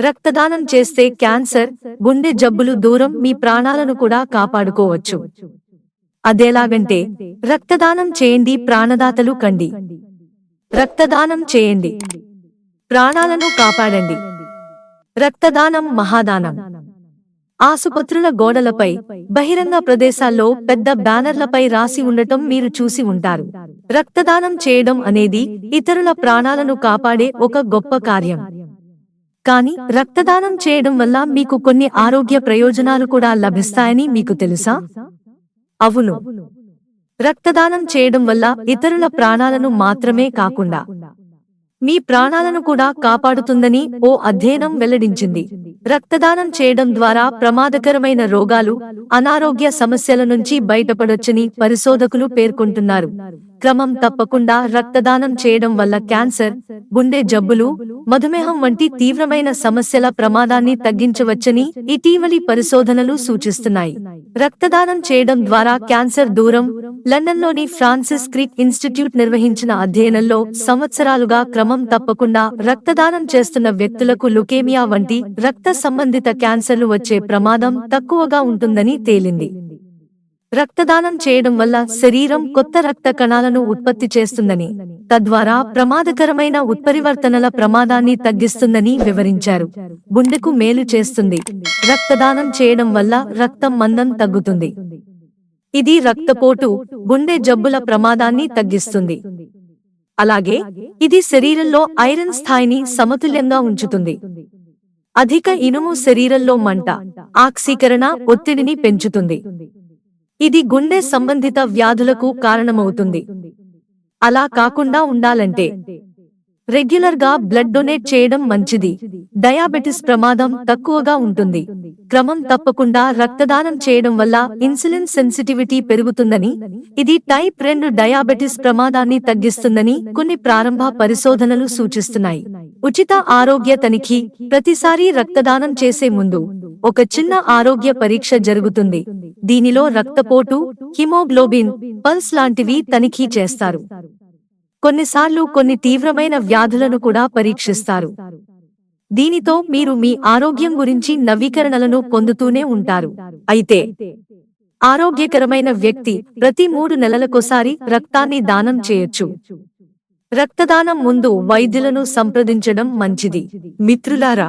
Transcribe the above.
రక్తదానం చేస్తే క్యాన్సర్ గుండె జబ్బులు దూరం మీ ప్రాణాలను కూడా కాపాడుకోవచ్చు. అదేలాగంటే రక్తదానం చేయండి ప్రాణదాతలు కండి. రక్తదానం చేయండి. ప్రాణాలను కాపాడండి. రక్తదానం మహాదానం. ఆసుపత్రుల గోడలపై బహిరంగ ప్రదేశాల్లో పెద్ద బ్యానర్లపై రాసి ఉండటం మీరు చూసి ఉంటారు. రక్తదానం చేయడం అనేది ఇతరుల ప్రాణాలను కాపాడే ఒక గొప్ప కార్యం. కానీ రక్తదానం చేయడం వల్ల మీకు కొన్ని ఆరోగ్య ప్రయోజనాలు కూడా లభిస్తాయని మీకు తెలుసా? అవును. రక్తదానం చేయడం వల్ల ఇతరుల ప్రాణాలను మాత్రమే కాకుండా మీ ప్రాణాలను కూడా కాపాడుతుందని ఓ అధ్యయనం వెల్లడించింది. రక్తదానం చేయడం ద్వారా ప్రమాదకరమైన రోగాలు అనారోగ్య సమస్యల నుంచి బయటపడొచ్చని పరిశోధకులు పేర్కొంటున్నారు. క్రమం తప్పకుండా రక్తదానం చేయడం వల్ల క్యాన్సర్ గుండె జబ్బులు మధుమేహం వంటి తీవ్రమైన సమస్యల ప్రమాదాన్ని తగ్గించవచ్చని ఇటీవలి పరిశోధనలు సూచిస్తున్నాయి. రక్తదానం చేయడం ద్వారా క్యాన్సర్ దూరం. లండన్లోని ఫ్రాన్సిస్ క్రిక్ ఇన్స్టిట్యూట్ నిర్వహించిన అధ్యయనంలో సంవత్సరాలుగా క్రమం తప్పకుండా రక్తదానం చేస్తున్న వ్యక్తులకు లుకేమియా వంటి రక్త సంబంధిత క్యాన్సర్లు వచ్చే ప్రమాదం తక్కువగా ఉంటుందని తేలింది. రక్తదానం చేయడం వల్ల శరీరం కొత్త రక్త కణాలను ఉత్పత్తి చేస్తుందని తద్వారా ప్రమాదకరమైన ఉత్పరివర్తనల ప్రమాదాన్ని తగ్గిస్తుందని వివరించారు. గుండెకు మేలు చేస్తుంది. రక్తదానం చేయడం వల్ల రక్తం మందం తగ్గుతుంది. ఇది రక్తపోటు గుండె జబ్బుల ప్రమాదాన్ని తగ్గిస్తుంది. అలాగే ఇది శరీరంలో ఐరన్ స్థాయిని సమతుల్యంగా ఉంచుతుంది. అధిక ఇనుము శరీరంలో మంట ఆక్సీకరణ ఒత్తిడిని పెంచుతుంది. ఇది గుండె సంబంధిత వ్యాధులకు కారణమవుతుంది. అలా కాకుండా ఉండాలంటే రెగ్యులర్గా బ్లడ్ డొనేట్ చేయడం మంచిది. డయాబెటిస్ ప్రమాదం తక్కువగా ఉంటుంది. క్రమం తప్పకుండా రక్తదానం చేయడం వల్ల ఇన్సులిన్ సెన్సిటివిటీ పెరుగుతుందని ఇది టైప్ రెండు డయాబెటిస్ ప్రమాదాన్ని తగ్గిస్తుందని కొన్ని ప్రారంభ పరిశోధనలు సూచిస్తున్నాయి. ఉచిత ఆరోగ్య తనిఖీ ప్రతిసారీ రక్తదానం చేసే ముందు ఒక చిన్న ఆరోగ్య పరీక్ష జరుగుతుంది. దీనిలో రక్తపోటు హిమోగ్లోబిన్ పల్స్ లాంటివి తనిఖీ చేస్తారు. కొన్నిసార్లు కొన్ని తీవ్రమైన వ్యాధులను కూడా పరీక్షిస్తారు. దీనితో మీరు మీ ఆరోగ్యం గురించి నవీకరణలను పొందుతూనే ఉంటారు. అయితే ఆరోగ్యకరమైన వ్యక్తి ప్రతి మూడు నెలలకోసారి రక్తాన్ని దానం చేయొచ్చు. రక్తదానం ముందు వైద్యులను సంప్రదించడం మంచిది. మిత్రులారా